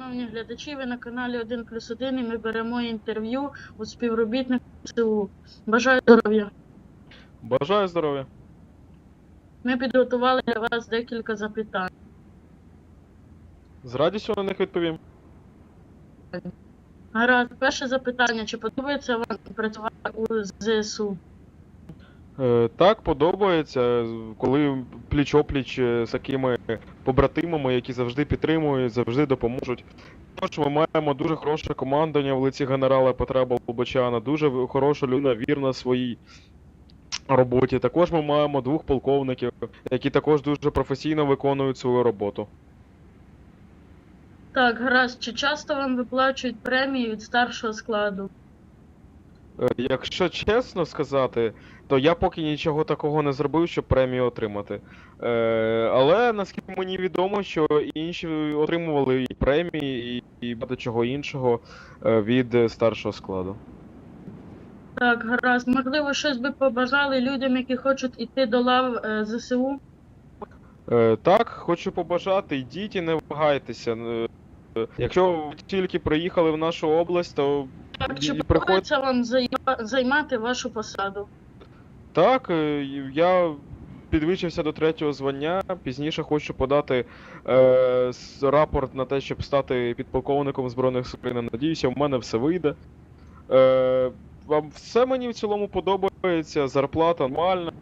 глядачі. Ви на каналі 1 плюс 1 і ми беремо інтерв'ю у співробітників СУ. Бажаю здоров'я. Бажаю здоров'я. Ми підготували для вас декілька запитань. З радістю на них відповім. Гаразд, перше запитання: чи подобається вам працювати у ЗСУ? Е, так, подобається, коли пліч-опліч е, з такими побратимами, які завжди підтримують, завжди допоможуть. Також ми маємо дуже хороше командування в лиці генерала Петра Болбочана, дуже хороша людина, вірна своїй роботі. Також ми маємо двох полковників, які також дуже професійно виконують свою роботу. Так, гаразд, чи часто вам виплачують премії від старшого складу? Е, Якщо чесно сказати, то я поки нічого такого не зробив, щоб премію отримати. Е, але наскільки мені відомо, що інші отримували і премії, і, і багато чого іншого е, від старшого складу. Так, гаразд. Можливо, щось би побажали людям, які хочуть іти до лав е, ЗСУ? Е, так, хочу побажати, йдіть і не вагайтеся. Е, Якщо ви тільки приїхали в нашу область, то чи і вам займати вашу посаду? Так, е, я підвищився до третього звання. Пізніше хочу подати е, рапорт на те, щоб стати підполковником Збройних сил України. Надіюся, в мене все вийде. Е, вам все мені в цілому подобається, зарплата нормальна.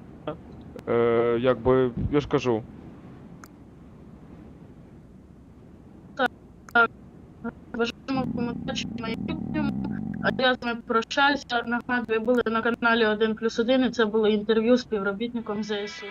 Е, якби, я ж кажу. Так. Бажаємо в майбутньому. А я з вами прощаюся. Нагадую, були на каналі 1 плюс 1 і це було інтерв'ю з співробітником ЗСУ.